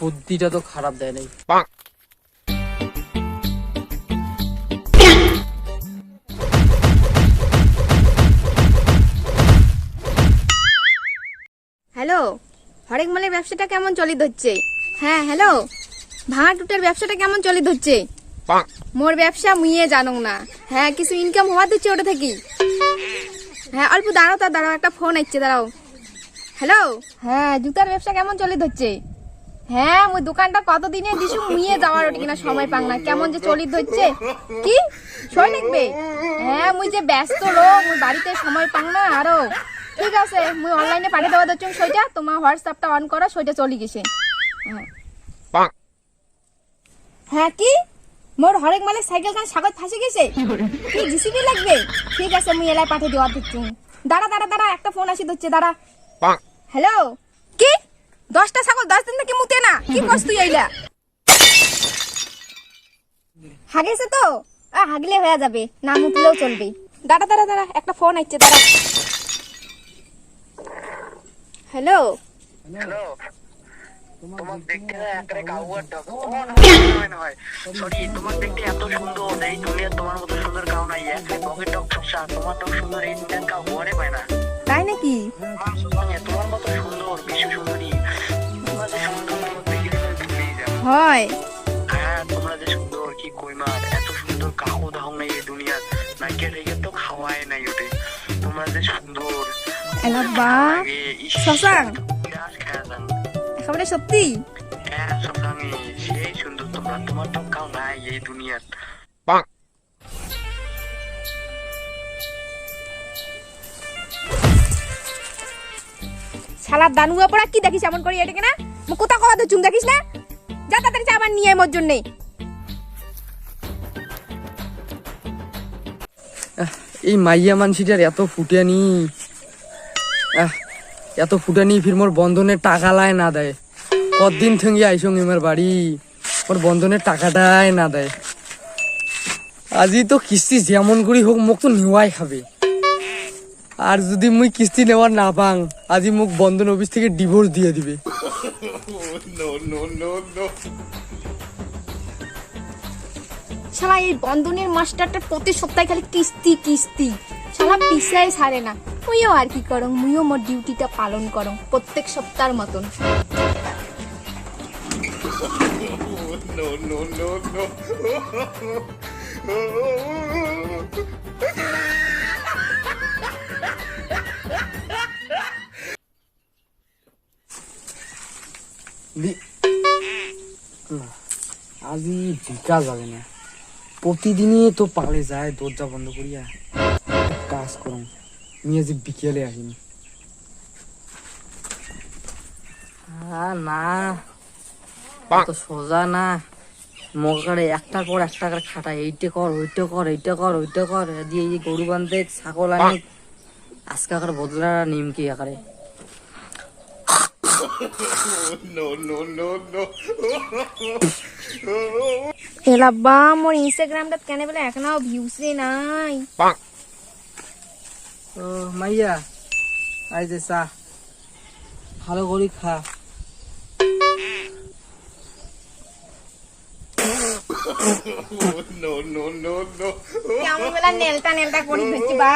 বুদ্ধিটা তো খারাপ দেয় নাই। হ্যালো হরেক মালের ব্যবসাটা কেমন চলিত হচ্ছে হ্যাঁ হ্যালো ভাঙা টুটের ব্যবসাটা কেমন চলিত হচ্ছে মোর ব্যবসা মুইয়ে জানো না। হ্যাঁ কিছু ইনকাম হওয়া দিচ্ছে ওটা থেকে হ্যাঁ অল্প দাঁড়াও তা দাঁড়াও একটা ফোন আসছে দাঁড়াও। হ্যালো হ্যাঁ জুতার ব্যবসা কেমন চলিত হচ্ছে হ্যাঁ মুই দোকানটা কতদিনে দিছু মুইয়ে যাওয়ার ওটা কিনা সময় পাং না। কেমন যে চলিত হচ্ছে কি? সই লাগবে হ্যাঁ মুই যে ব্যস্ত লোক মুই বাড়িতে সময় পাং না আরও। ঠিক আছে মুই অনলাইনে পাঠিয়ে দেওয়া দিচ্ছি সইটা তোমার হোয়াটসঅ্যাপটা অন করো সইটা চলে গেছে। হ্যাঁ। হ্যাঁ কি? মোর হরেক মালের সাইকেল কান সাগত ফাঁসে গেছে। কি জিসিবি লাগবে? ঠিক আছে মুই এলাই পাঠিয়ে দেওয়া দিচ্ছি। দাঁড়া দাঁড়া দাঁড়া একটা ফোন আসি হচ্ছে দাঁড়া। হ্যালো? কি? দশটা ছাগল দশ দিন থেকে মুতে না। কি করছ তুই এইলা? হাগেছে তো? আ, হাগলে হয়ে যাবে না মুতলেও চলবে। দাঁড়া দাঁড়া দাঁড়া একটা ফোন আসছে দাঁড়া। হ্যালো? হ্যালো। তোমার দেখতে একেবারে কাউয়ার মনে হয় সরি তোমার দেখতে এত সুন্দর এই দুনিয়ার তোমার মতো সুন্দর কাউ নাই একেবারে বকের টক ছসা তোমার তো সুন্দর এই দুনিয়ার কাউ হরে পায় না। তাই নাকি? তোমার মতো সুন্দর বিশ্ব সুন্দরী তোমরা যে সুন্দর হয়। হ্যাঁ তোমরা যে সুন্দর কি কইমার এত সুন্দর কাউ দাও নাই এই দুনিয়ার। নাইকে রেগে তো খাওয়ায় নাই ওটে তোমরা যে সুন্দর এলাব্বা লাগে, ইস, একেবারে সত্যি? হ্যাঁ সবসময় সেই সুন্দর তোমরা। তোমার তো কাউ নাই এই দুনিয়ার। শালার দানুয়া পড়া কি দেখিস এমন করি এটাকে না? মুখ কোথা কথা চুম দেখিস না? যা তাড়াতাড়ি চা আবার নিয়ে মোর জন্যে। এই মাইয়া মানসিটার এত ফুটানি আহ, এত ফুটানি ফির মোর বন্ধনের টাকা লাই না দেয়। কতদিন থেকে আইসং আমার বাড়ি? মোর বন্ধনের টাকাটাই না দেয়। আজি তো কিস্তি যেমন করি হোক মোক তো নেওয়াই খাবে। আর যদি মুই কিস্তি নেওয়ার না পাং আজি মোক বন্ধন অফিস থেকে ডিভোর্স দিয়ে দিবে। শালা এই বন্ধনের মাস্টারটা প্রতি সপ্তাহে খালি কিস্তি কিস্তি। শালা পিসাই ছাড়ে না। মুইও আর কি করং মুইও মোর ডিউটিটা পালন করং প্রত্যেক সপ্তাহের মতন। আজি বিকা যাবে না। প্রতিদিনই তো পালে যায় দরজা বন্ধ করিয়া কাজ করুন আমি আজ বিকেলে আসিনি না তো সোজা না মগারে একটার পর একটা করে খাটা এইটা কর ওইটা কর এইটা কর ওইটা কর দিয়ে এই গরু বান্ধে ছাগল আনি আজকে আকার বদলা নিমকি আকারে এলাব্বা মোর ইনস্টাগ্রামটা কেন বলে এখনও ভিউসে নাই ও মাইয়া আই যে চা। ভালো করে খা। কেমন বেলা নেলটা নেলটা করে দিচ্ছি বা।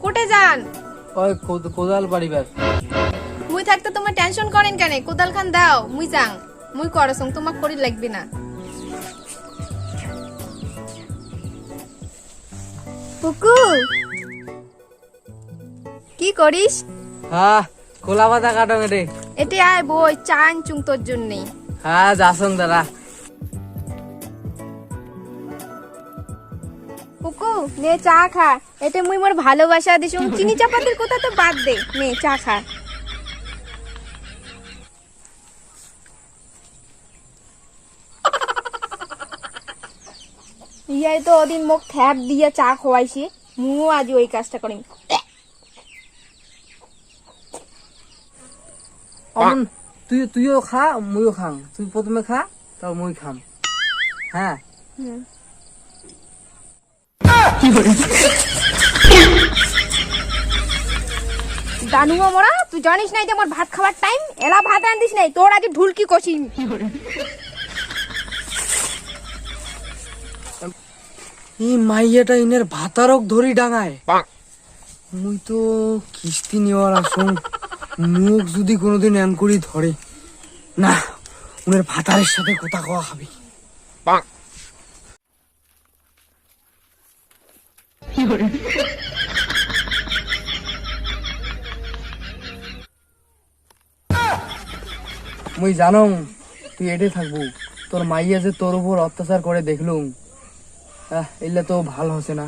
কোটে যান। ওই কোদ- কোদাল পারিবার মুই থাকতে তোমার টেনশন করেন কেন? কোদাল খান দাও মুই যাং। মুই করসং তোমাক করি লাগবে না। পুকু কি করিস? হ্যাঁ কোলা পাতা কাটো রে এটি আয় বই চান চুং তোর জন্যে হ্যাঁ যাসন দাদা। নে চা খা। এতে মুই মোর ভালোবাসা দিছুম চিনি চাপাতির কথা তো বাদ দে। নে চা খা। ইয়াই তো ওদিন মোক থ্যাপ দিয়ে চা খোয়াইছে। মুও আজ ওই কাজটা করিম। অমন তুই তুইও খা মুইও খাম তুই প্রথমে খা তারপর মুই খাম। হ্যাঁ? দানুয়া মোরা, তুই জানিস নাই যে আমার ভাত খাওয়ার টাইম এলা ভাত আনতিস নাই, তোর আজ ঢুলকি কষিম এই মাইয়াটা ইনের ভাতারক ধরি ডাঙায়। মুই তো কিস্তি নেওয়ার আসং, মুখ যদি কোনোদিন এন করি ধরে, না, উনের ভাতারের সাথে কথা কওয়া হবে। খাবি মুই জানং তুই এটে থাকব। তোর মাইয়া যে তোর উপর অত্যাচার করে দেখলুম আহ এলে তো ভালো হচ্ছে না।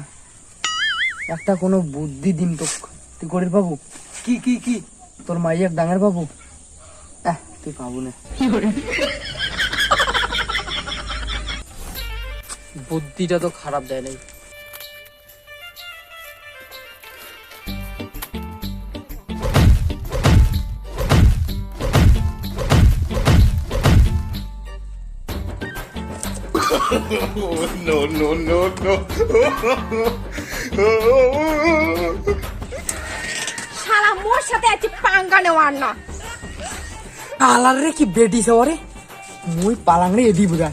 একটা কোনো বুদ্ধি দিন তো তুই করির পাবো কি কি কি? তোর মাইয়াক ডাঙের পাবো আহ তুই পাবো না। বুদ্ধিটা তো খারাপ দেয় নাই। সারা মোর সাথে আছে পাঙ্গা নেওয়ার না। কালার রে কি বেটি সবরে মুই পালাং রে এদি বুঝা